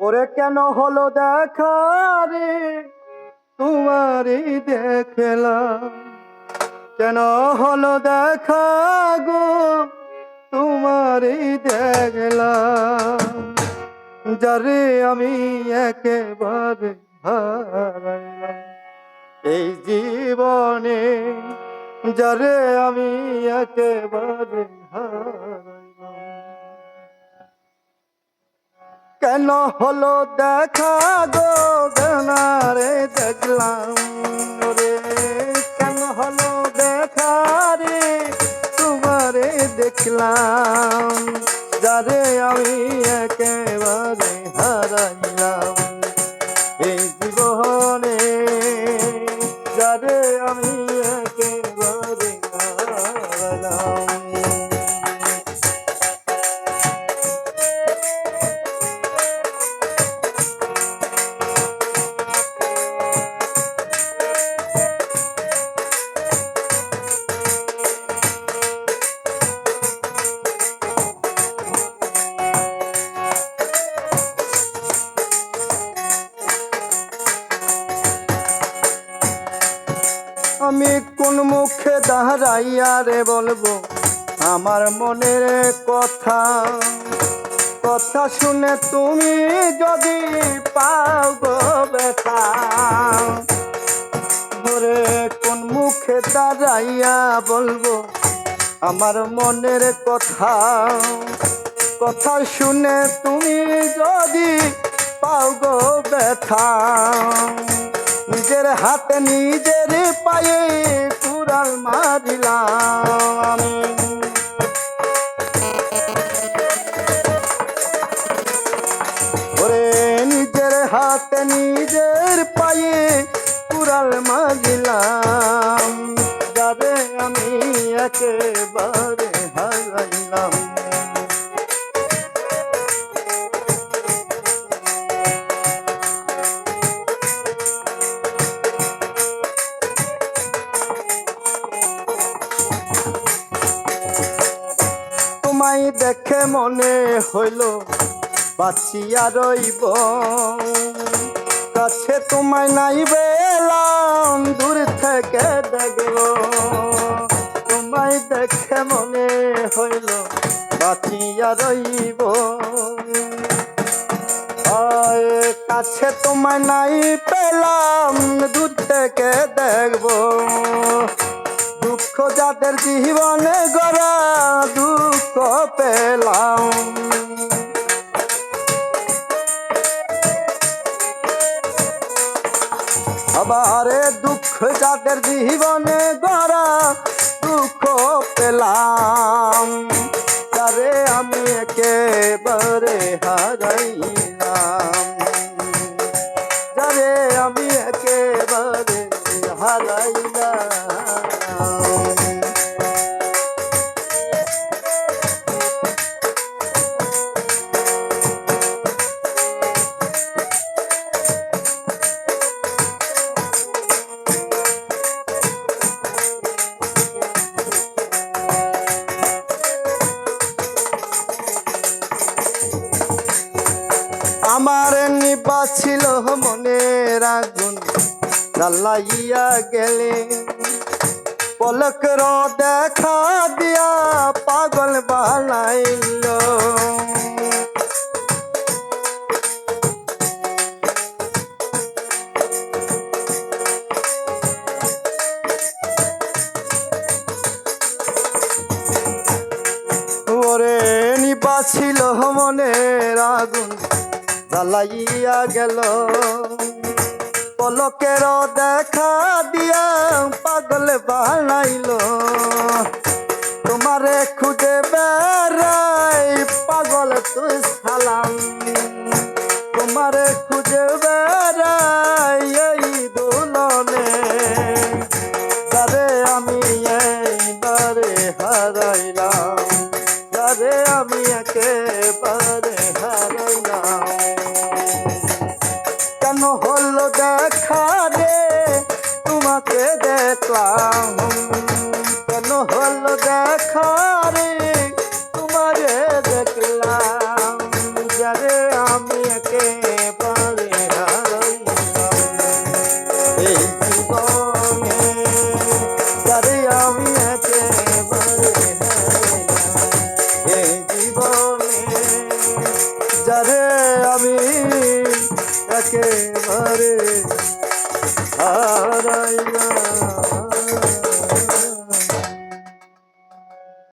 ওরে কেন হলো দেখা রে? দেখলাম। কেন হলো দেখা গো? তোমারই দেখলাম। যারে আমি একেবারে এই জীবনে যারে আমি একেবারে হারাইলাম। কেন হলো দেখা গো গনারে দেখলাম রে? কেন হলো দেখা রে? তোমারে দেখলাম। যারে আমি একেবারে হারাইলাম। এই জীবনে যারে আমি একেবারে আমি কোন মুখে দাঁড়াইয়া রে বলব? আমার মনের কথা কথা শুনে তুমি যদি পাও গো ব্যথা। ঘরে কোন মুখে দাঁড়াইয়া বলব? আমার মনের কথা কথা শুনে তুমি যদি পাও গো ব্যথা। নিজের হাতে নিজের পায়ে কুড়াল মারিলাম। ওরে নিজের হাতে নিজের পায়ে কুড়াল মারিলাম। যারে আমি একেবারে হারাইলাম। তোমায় দেখে মনে হইল, বাঁচিয়া রইব। কাছে তোমায় নাই বেলাম, দূর থেকে দেখব। তোমায় দেখে মনে হইল, বাঁচিয়া রইব। কাছে তোমায় নাই পেলাম, দূর থেকে দেখব। দুঃখ যাদের জীবনে গড়া দুঃখ পেলাম। আবারে দুঃখ যাদের জীবনে গড়া দুঃখ পেলাম। তারে আমি একেবারে হারাইলাম আমার নিবা ছিল মনের আগুন। জ্বালাইয়া গেলে পলকর দেখা দিয়া পাগল বানাইল। ছিল মনের আগুন। জ্বালাইয়া গেল। পলকের দেখা দিয়া পাগল বানাইল। তোমারে খুঁজে বেড়াই পাগল তুই সালাম। তোমারে খুঁজে বেড়াই পেলাম কেন হলো দেখা রে? তোমারে দেখলাম, যারে আমি একে পারে এই জীবনে যারে আমি একে পারে এই জীবনে যারে আমি একেবারে হারাইয়া